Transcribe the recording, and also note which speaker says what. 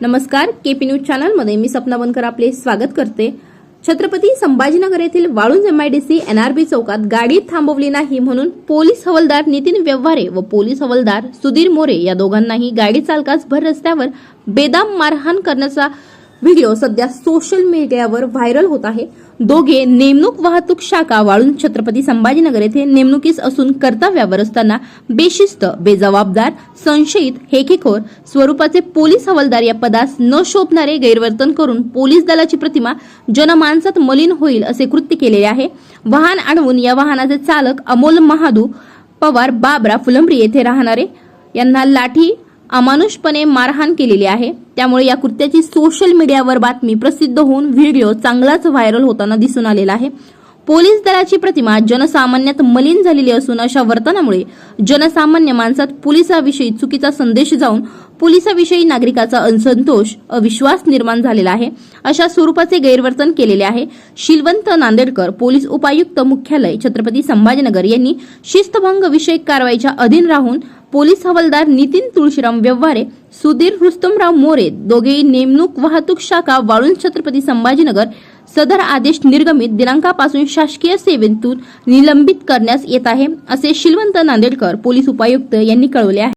Speaker 1: नमस्कार KP news चॅनलमध्ये मी सपना बनकर आपले स्वागत करते. छत्रपती संभाजीनगर येथील वाळूंज एमआयडीसी एनआरबी चौकात गाडी थांबवली नाही म्हणून पोलीस हवालदार नितीन व्यवहारे व पोलीस हवालदार सुधीर मोरे या दोघांनाही गाडी चालकास भर रस्त्यावर बेदाम मारहाण करण्याचा व्हिडिओ सध्या सोशल मीडियावर व्हायरल होत आहे. दोघे नेमणूक वाहतूक शाखा वाळून छत्रपती संभाजीनगर येथे नेमणुकीस असून कर्तव्यावर असताना बेशिस्त बेजबाबदार संशयित हेकेखोर स्वरूपाचे पोलीस हवालदार या पदास न शोभणारे गैरवर्तन करून पोलीस दलाची प्रतिमा जनमानसात मलिन होईल असे कृत्य केलेले आहे. वाहन अडवून या वाहनाचे चालक अमोल महादू पवार बाबरा फुलंब्री येथे राहणारे. यांना लाठी अमानुषपणे मारहाण केलेली आहे. त्यामुळे या कृत्याची सोशल मीडियावर बातमी प्रसिद्ध होऊन व्हिडिओ चांगलाच व्हायरल होताना दिसून आलेला आहे. पोलीस दलाची प्रतिमा जनसामान्यात मलिन झालेली असून अशा वर्तनामुळे जनसामान्य माणसात पोलिसाविषयी चुकीचा संदेश जाऊन पोलिसाविषयी नागरिकाचा असंतोष अविश्वास निर्माण झालेला आहे. अशा स्वरूपाचे गैरवर्तन केलेले आहे. शिलवंत नांदेडकर पोलीस उपायुक्त मुख्यालय छत्रपती संभाजीनगर यांनी शिस्तभंग विषयक कारवाईच्या अधीन राहून पोलीस हवालदार नितीन तुळशीराम व्यवहारे सुधीर रुस्तमराव मोरे दोघेही नेमणूक वाहतूक शाखा वाळून छत्रपती संभाजीनगर सदर आदेश निर्गमित दिनांकापासून शासकीय सेवेतून निलंबित करण्यास येत आहे असे शिलवंत नांदेडकर पोलीस उपायुक्त यांनी कळवले आहे.